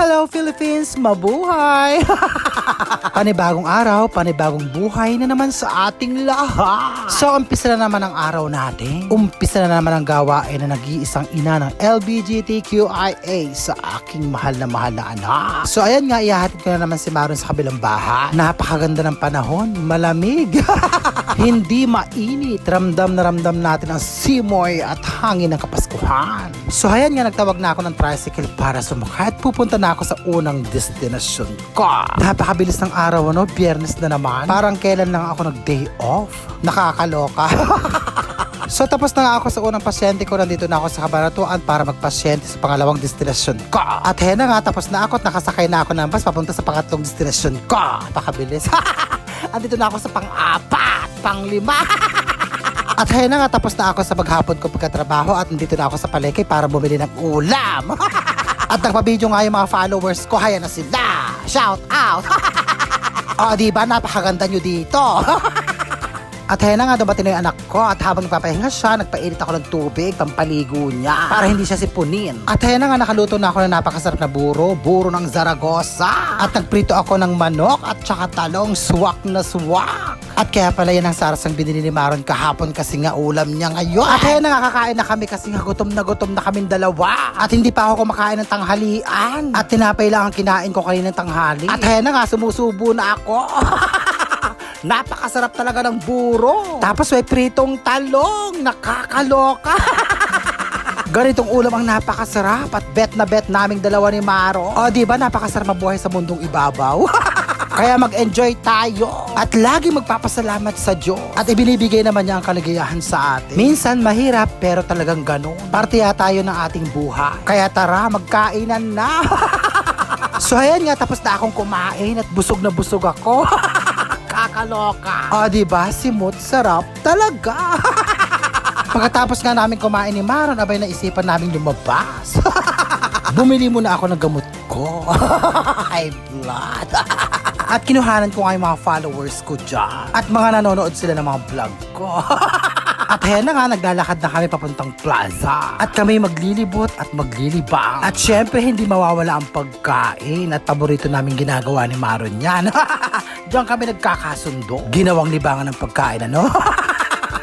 Hello Philippines! Mabuhay! panibagong araw, panibagong buhay na naman sa ating lahat. So, umpisa na naman ang araw natin. Umpisa na naman ang gawain na nag-iisang ina ng LGBTQIA sa aking mahal na mahal na anak. So, ayan nga, ihahatid ko na naman si Maron sa kabilang bahay. Napakaganda ng panahon, malamig. Hindi mainit. Ramdam na ramdam natin ang simoy at hangin ng Kapaskuhan. So ayan nga, nagtawag na ako ng tricycle para sumakay at pupunta na ako sa unang destinasyon ko. Napakabilis ng araw, ano? Biyernes na naman. Parang kailan lang ako nag-day off. Nakakaloka. So tapos na ako sa unang pasyente ko, nandito na ako sa kabaratuan para magpasyente sa pangalawang destinasyon ko. At hen na nga, tapos na ako at nakasakay na ako ng bus papunta sa pangatlong destinasyon ko. Napakabilis. Andito na ako sa pang-apat, pang-lima. At hen na nga, tapos na ako sa maghapon ko pagkatrabaho at nandito na ako sa palengke para bumili ng ulam. at nagpa-video nga yung mga followers ko, haya na sila. Shout out! o, di ba? Napakaganda nyo dito. At hen na nga dumating na yung anak ko at habang nagpapahinga siya, nagpainit ako ng tubig, pampaligo niya para hindi siya sipunin. At hen na nga nakaluto na ako ng napakasarap na buro, buro ng Zaragoza. At nagprito ako ng manok at tsaka talong swak na swak. At kaya pala yan ang saras ang binili ni Maron kahapon kasi nga ulam niya ngayon. At hen na nga kakain na kami kasi nga gutom na gutom na kaming dalawa. At hindi pa ako kumakain ng tanghalian. At tinapay lang ang kinain ko kanina ng tanghali. At hen na nga sumusubo na ako. Napakasarap talaga ng buro. Tapos may pritong talong. Nakakaloka. Ganitong ulam ang napakasarap at bet na bet naming dalawa ni Maro. O di ba napakasarap mabuhay sa mundong ibabaw? Kaya mag-enjoy tayo at lagi magpapasalamat sa Diyos. At ibinibigay naman niya ang kaligayahan sa atin. Minsan mahirap pero talagang ganun. Partiya tayo ng ating buhay. Kaya tara, magkainan na. so ayan nga, tapos na akong kumain at busog na busog ako. Kakaloka. O, di ba? Simot, sarap talaga. Pagkatapos nga namin kumain ni Maron, abay naisipan namin lumabas. Bumili muna ako ng gamot ko. High blood. At kinuhanan ko nga yung mga followers ko dyan. At mga nanonood sila ng mga vlog ko. At ayan na nga, naglalakad na kami papuntang plaza. At kami maglilibot at maglilibang. At syempre, hindi mawawala ang pagkain. At paborito namin ginagawa ni Maron yan. Diyan kami nagkakasundo. Ginawang libangan ng pagkain, ano?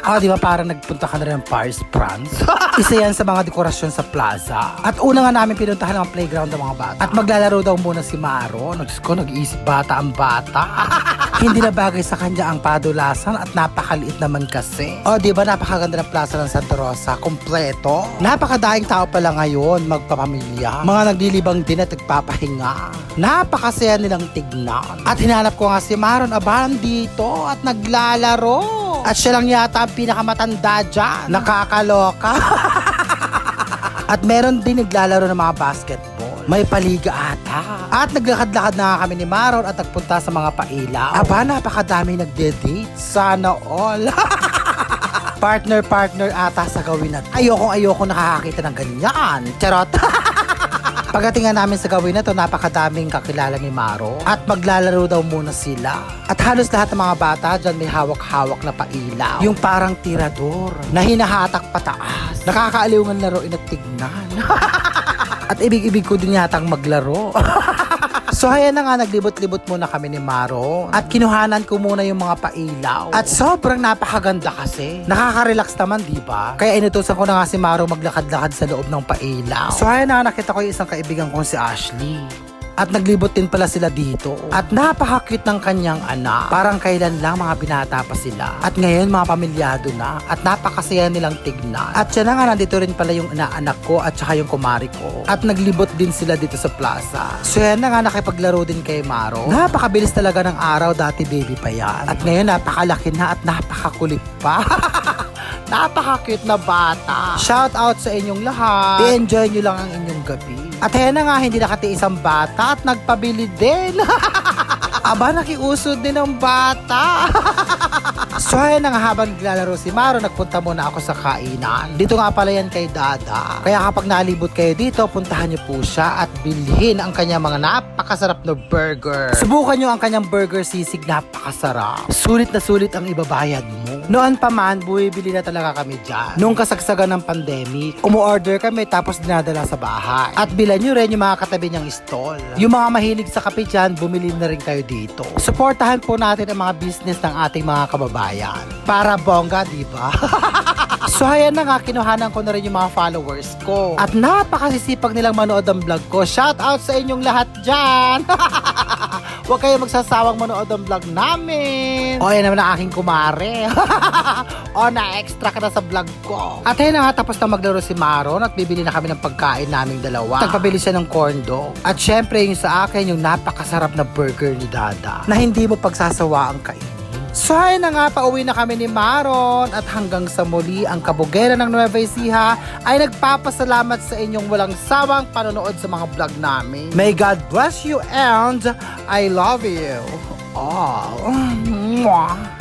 Ah, di ba parang nagpunta ka na rin ng Paris, France? Isa yan sa mga dekorasyon sa plaza. At una nga namin pinuntahan ang playground ng mga bata. At maglalaro daw muna si Maro. Nags ko, nag-iisip bata ang bata. Hindi na bagay sa kanya ang padulasan at napakaliit naman kasi. O, di ba napakaganda ng plaza ng Santa Rosa? Kompleto. Napakadaing tao pala ngayon, magpapamilya. Mga naglilibang din at nagpapahinga. Napakasaya nilang tignan. At hinanap ko nga si Maron Abaran dito at naglalaro. At siya lang yata ang pinakamatanda dyan. Nakakaloka. At meron din naglalaro ng mga basketball. May paliga ata. At naglakad-lakad na kami ni Maron at nagpunta sa mga pailaw. Aba, napakadami nagde-date. Sana all. Partner-partner ata sa gawin na to. Ayokong ayoko nakakakita ng ganyan. Charot. Pagdating nga namin sa gawin na to, napakadaming kakilala ni Maro. At maglalaro daw muna sila. At halos lahat ng mga bata dyan may hawak-hawak na pailaw. Yung parang tirador na hinahatak pataas. Nakakaaliw ng laruin at tignan. at ibig-ibig ko din yatang maglaro. So ayan na nga, naglibot-libot muna kami ni Maro. At kinuhanan ko muna yung mga pailaw. At sobrang napakaganda kasi. Nakaka-relax naman, di ba? Kaya inutusan ko na nga si Maro maglakad-lakad sa loob ng pailaw. So ayan na, nakita ko yung isang kaibigan kong si Ashley. At naglibot din pala sila dito. At napaka-cute ng kanyang anak. Parang kailan lang mga binata pa sila. At ngayon mga pamilyado na. At napakasaya nilang tignan. At siya na nga nandito rin pala yung inaanak ko at saka yung kumari ko. At naglibot din sila dito sa plaza. So yan na nga nakipaglaro din kay Maro. Napakabilis talaga ng araw dati baby pa yan. At ngayon napakalaki na at napakakulit pa. Napaka-cute na bata. Shout out sa inyong lahat. I-enjoy nyo lang ang inyong gabi. At ayan na nga, hindi nakatiis ang bata at nagpabili din. Aba, nakiusod din ang bata. So ayan na nga habang naglalaro si Maro, nagpunta muna ako sa kainan. Dito nga pala yan kay Dada. Kaya kapag nalibot kayo dito, puntahan niyo po siya at bilhin ang kanyang mga napakasarap na burger. Subukan niyo ang kanyang burger sisig, napakasarap. Sulit na sulit ang ibabayad mo. Noon pa man, bumibili na talaga kami dyan. Nung kasagsagan ng pandemic, umu-order kami tapos dinadala sa bahay. At bilan nyo rin yung mga katabi niyang stall. Yung mga mahilig sa kape dyan, bumili na rin kayo dito. Suportahan po natin ang mga business ng ating mga kababayan. Para bongga, di ba? So ayan na nga, kinuhanan ko na rin yung mga followers ko. At napakasisipag nilang manood ng vlog ko. Shout out sa inyong lahat dyan! Huwag kayo magsasawang manood ng vlog namin. O yan naman ang aking kumare. o na-extra ka na sa vlog ko. At ayun na nga, tapos na maglaro si Maron at bibili na kami ng pagkain naming dalawa. Nagpabili siya ng corn dog. At syempre yung sa akin, yung napakasarap na burger ni Dada na hindi mo pagsasawa ang kainin. So na nga, pauwi na kami ni Maron at hanggang sa muli ang kabugera ng Nueva Ecija ay nagpapasalamat sa inyong walang sawang panonood sa mga vlog namin. May God bless you and I love you all. Mwah.